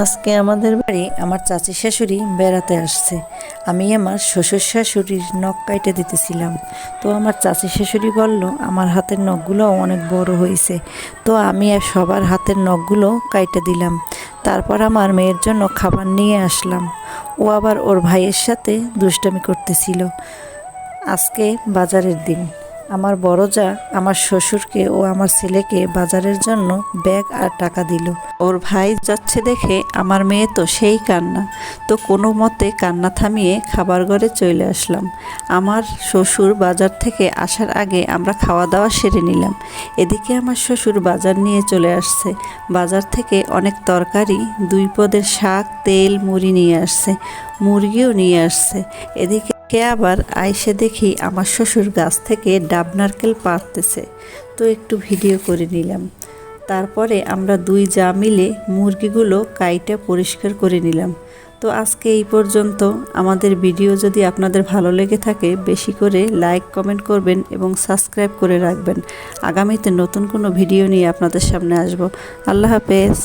আজকে আমাদের বাড়ি আমার চাচি শাশুড়ি বেড়াতে আসছে। আমি আমার শ্বশুর শাশুড়ির নখ কাইটে দিতেছিলাম। তো আমার চাচি শাশুড়ি বলল, আমার হাতের নখগুলো অনেক বড় হয়েছে তো আমি সবার হাতের নখগুলো কাইটে দিলাম। তারপর আমার মেয়ের জন্য খাবার নিয়ে আসলাম। ও আবার ওর ভাইয়ের সাথে দুষ্টামি করতেছিল। আজকে বাজারের দিন। আমার বড় যা, আমার শ্বশুরকে ও আমার ছেলেকে বাজারের জন্য ব্যাগ আর টাকা দিল। ওর ভাই যাচ্ছে দেখে আমার মেয়ে তো সেই কান্না। তো কোনো মতে কান্না থামিয়ে খাবার ঘরে চলে আসলাম। আমার শ্বশুর বাজার থেকে আসার আগে আমরা খাওয়া দাওয়া সেরে নিলাম। এদিকে আমার শ্বশুর বাজার নিয়ে চলে আসছে। বাজার থেকে অনেক তরকারি, দুই পদের শাক, তেল, মুড়ি নিয়ে আসছে। মুরগিও নিয়ে আসছে। এদিকে কে আবার আইসে দেখি আমার শ্বশুর গাছ থেকে ডাব নারকেল পাড়তেছে। তো একটু ভিডিও করে নিলাম। তারপরে আমরা দুই যা মিলে মুরগিগুলো কাইটা পরিষ্কার করে নিলাম। তো আজকে এই পর্যন্ত। আমাদের ভিডিও যদি আপনাদের ভালো লেগে থাকে, বেশি করে লাইক, কমেন্ট করবেন এবং সাবস্ক্রাইব করে রাখবেন। আগামীতে নতুন কোনো ভিডিও নিয়ে আপনাদের সামনে আসব। আল্লাহ হাফেজ।